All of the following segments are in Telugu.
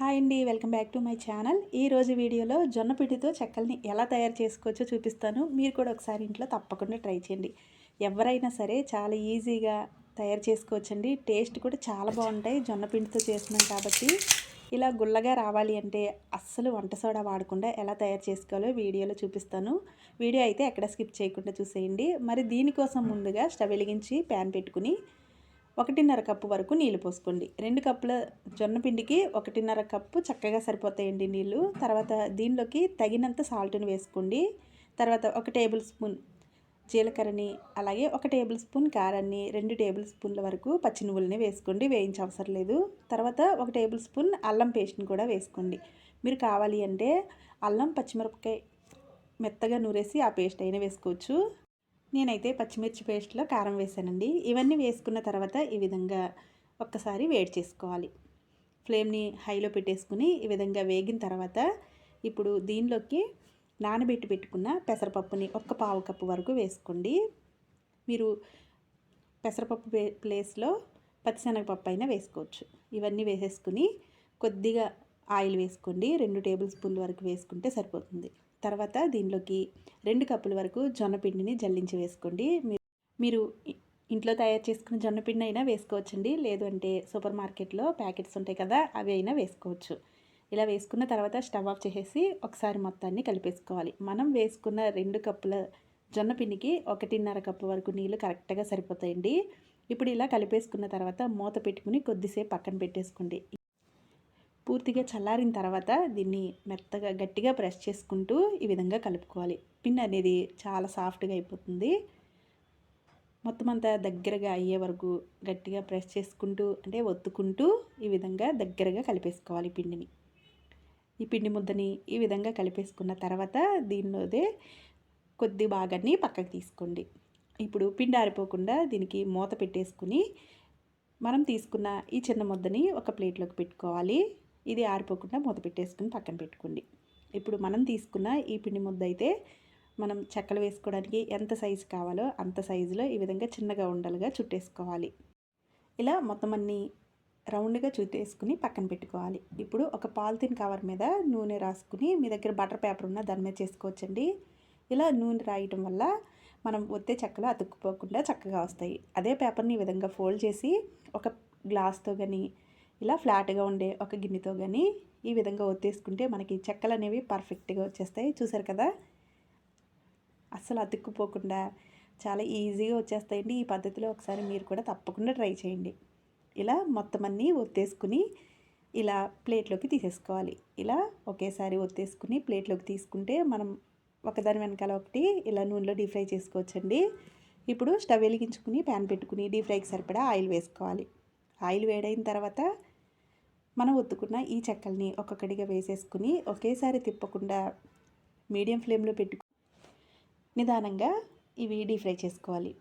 హాయ్ అండి welcome back to my channel. ఈరోజు వీడియోలో జొన్న పిండితో చెక్కల్ని ఎలా తయారు చేసుకోవచ్చో చూపిస్తాను. మీరు కూడా ఒకసారి ఇంట్లో తప్పకుండా ట్రై చేయండి. ఎవరైనా సరే చాలా ఈజీగా తయారు చేసుకోవచ్చండి. టేస్ట్ కూడా చాలా బాగుంటాయి. జొన్న పిండితో చేస్తున్నాం కాబట్టి ఇలా గుల్లగా రావాలి అంటే అస్సలు వంట సోడా వాడకుండా ఎలా తయారు చేసుకోవాలో వీడియోలో చూపిస్తాను. వీడియో అయితే ఎక్కడ స్కిప్ చేయకుండా చూసేయండి. మరి దీనికోసం ముందుగా స్టవ్ వెలిగించి ప్యాన్ పెట్టుకుని ఒకటిన్నర కప్పు వరకు నీళ్ళు పోసుకోండి. రెండు కప్పుల జొన్న పిండికి ఒకటిన్నర కప్పు చక్కగా సరిపోతాయండి నీళ్ళు. తర్వాత దీనిలోకి తగినంత సాల్ట్ని వేసుకోండి. తర్వాత ఒక టేబుల్ స్పూన్ జీలకర్రని అలాగే ఒక టేబుల్ స్పూన్ కారాన్ని రెండు టేబుల్ స్పూన్ల వరకు పచ్చి నువ్వులని వేసుకోండి. వేయించ అవసరం లేదు. తర్వాత ఒక టేబుల్ స్పూన్ అల్లం పేస్ట్ని కూడా వేసుకోండి. మీరు కావాలి అంటే అల్లం పచ్చిమిరపకాయ మెత్తగా నూరేసి ఆ పేస్ట్ అయినా వేసుకోవచ్చు. నేనైతే పచ్చిమిర్చి పేస్ట్లో కారం వేసానండి. ఇవన్నీ వేసుకున్న తర్వాత ఈ విధంగా ఒక్కసారి వేడి చేసుకోవాలి. ఫ్లేమ్ని హైలో పెట్టేసుకుని ఈ విధంగా వేగిన తర్వాత ఇప్పుడు దీనిలోకి నానబెట్టి పెట్టుకున్న పెసరపప్పుని ఒక్క పావు కప్పు వరకు వేసుకోండి. మీరు పెసరపప్పు ప్లేస్లో పచ్చిశనగపప్పు అయినా వేసుకోవచ్చు. ఇవన్నీ వేసేసుకుని కొద్దిగా ఆయిల్ వేసుకోండి. రెండు టేబుల్ స్పూన్ల వరకు వేసుకుంటే సరిపోతుంది. తర్వాత దీనిలోకి రెండు కప్పుల వరకు జొన్నపిండిని జల్లించి వేసుకోండి. మీరు ఇంట్లో తయారు చేసుకున్న జొన్నపిండి అయినా వేసుకోవచ్చండి. లేదు అంటే సూపర్ మార్కెట్లో ప్యాకెట్స్ ఉంటాయి కదా అవి అయినా వేసుకోవచ్చు. ఇలా వేసుకున్న తర్వాత స్టవ్ ఆఫ్ చేసేసి ఒకసారి మొత్తాన్ని కలిపేసుకోవాలి. మనం వేసుకున్న రెండు కప్పుల జొన్న పిండికి ఒకటిన్నర కప్పు వరకు నీళ్ళు కరెక్ట్గా సరిపోతాయండి. ఇప్పుడు ఇలా కలిపేసుకున్న తర్వాత మూత పెట్టుకుని కొద్దిసేపు పక్కన పెట్టేసుకోండి. పూర్తిగా చల్లారిన తర్వాత దీన్ని మెత్తగా గట్టిగా ప్రెస్ చేసుకుంటూ ఈ విధంగా కలుపుకోవాలి. పిన్ అనేది చాలా సాఫ్ట్గా అయిపోతుంది. మొత్తం అంతా దగ్గరగా అయ్యే వరకు గట్టిగా ప్రెస్ చేసుకుంటూ అంటే ఒత్తుకుంటూ ఈ విధంగా దగ్గరగా కలిపేసుకోవాలి పిండిని. ఈ పిండి ముద్దని ఈ విధంగా కలిపేసుకున్న తర్వాత దీనిలోదే కొద్ది భాగాన్ని పక్కకు తీసుకోండి. ఇప్పుడు పిండి ఆరిపోకుండా దీనికి మూత పెట్టేసుకుని మనం తీసుకున్న ఈ చిన్న ముద్దని ఒక ప్లేట్లోకి పెట్టుకోవాలి. ఇది ఆరిపోకుండా మూత పెట్టేసుకుని పక్కన పెట్టుకోండి. ఇప్పుడు మనం తీసుకున్న ఈ పిండి ముద్ద అయితే మనం చెక్కలు వేసుకోవడానికి ఎంత సైజు కావాలో అంత సైజులో ఈ విధంగా చిన్నగా ఉండలుగా చుట్టేసుకోవాలి. ఇలా మొత్తం అన్నీ రౌండ్గా చుట్టేసుకుని పక్కన పెట్టుకోవాలి. ఇప్పుడు ఒక పాలిథిన్ కవర్ మీద నూనె రాసుకుని మీ దగ్గర బటర్ పేపర్ ఉన్న దాని మీద చేసుకోవచ్చండి. ఇలా నూనె రాయటం వల్ల మనం ఒత్తే చెక్కలు అతుక్కుపోకుండా చక్కగా వస్తాయి. అదే పేపర్ని ఈ విధంగా ఫోల్డ్ చేసి ఒక గ్లాస్తో కానీ ఇలా ఫ్లాట్గా ఉండే ఒక గిన్నెతో కానీ ఈ విధంగా ఒత్తేసుకుంటే మనకి చెక్కలు అనేవి పర్ఫెక్ట్గా వచ్చేస్తాయి. చూసారు కదా? అస్సలు అతుక్కుపోకుండా చాలా ఈజీగా వచ్చేస్తాయండి. ఈ పద్ధతిలో ఒకసారి మీరు కూడా తప్పకుండా ట్రై చేయండి. ఇలా మొత్తం అన్నీ ఒత్తేసుకుని ఇలా ప్లేట్లోకి తీసేసుకోవాలి. ఇలా ఒకేసారి ఒత్తేసుకుని ప్లేట్లోకి తీసుకుంటే మనం ఒకదాని వెనకాల ఒకటి ఇలా నూనెలో డీప్ ఫ్రై చేసుకోవచ్చండి. ఇప్పుడు స్టవ్ వెలిగించుకుని ప్యాన్ పెట్టుకుని డీప్ ఫ్రైకి సరిపడా ఆయిల్ వేసుకోవాలి. ఆయిల్ వేడైన తర్వాత మనం ఒత్తుకున్న ఈ చెక్కల్ని ఒక్కొక్కటిగా వేసేసుకుని ఒకేసారి తిప్పకుండా మీడియం ఫ్లేమ్లో పెట్టుకు నిదానంగా ఇవి డీప్ ఫ్రై చేసుకోవాలి.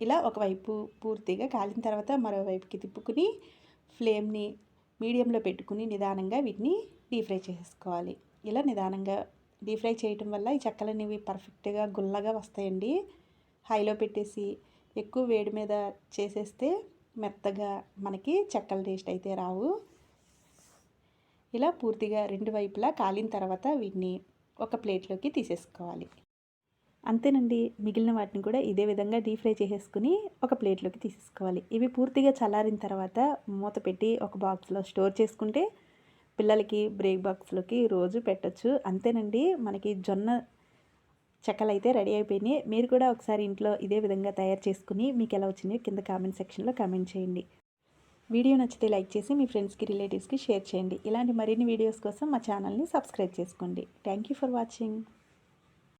ఇలా ఒకవైపు పూర్తిగా కాలిన తర్వాత మరోవైపుకి తిప్పుకుని ఫ్లేమ్ని మీడియంలో పెట్టుకుని నిదానంగా వీటిని డీప్ ఫ్రై చేసుకోవాలి. ఇలా నిదానంగా డీప్ ఫ్రై చేయటం వల్ల ఈ చెక్కలు అనేవి పర్ఫెక్ట్గా గుల్లగా వస్తాయండి. హైలో పెట్టేసి ఎక్కువ వేడి మీద చేసేస్తే మెత్తగా మనకి చెక్కల టేస్ట్ అయితే రావు. ఇలా పూర్తిగా రెండు వైపులా కాలిన తర్వాత వీటిని ఒక ప్లేట్లోకి తీసేసుకోవాలి. అంతేనండి. మిగిలిన వాటిని కూడా ఇదే విధంగా డీప్ ఫ్రై చేసేసుకుని ఒక ప్లేట్లోకి తీసేసుకోవాలి. ఇవి పూర్తిగా చల్లారిన తర్వాత మూత పెట్టి ఒక బాక్స్లో స్టోర్ చేసుకుంటే పిల్లలకి బ్రేక్ బాక్స్లోకి రోజు పెట్టచ్చు. అంతేనండి. మనకి జొన్న చెక్కలు అయితే రెడీ అయిపోయినాయి. మీరు కూడా ఒకసారి ఇంట్లో ఇదే విధంగా తయారు చేసుకుని మీకు ఎలా వచ్చిందో కింద కామెంట్ సెక్షన్లో కామెంట్ చేయండి. వీడియో నచ్చితే లైక్ చేసి మీ ఫ్రెండ్స్కి రిలేటివ్స్కి షేర్ చేయండి. ఇలాంటి మరిన్ని వీడియోస్ కోసం మా ఛానల్ని సబ్స్క్రైబ్ చేసుకోండి. Thank for watching.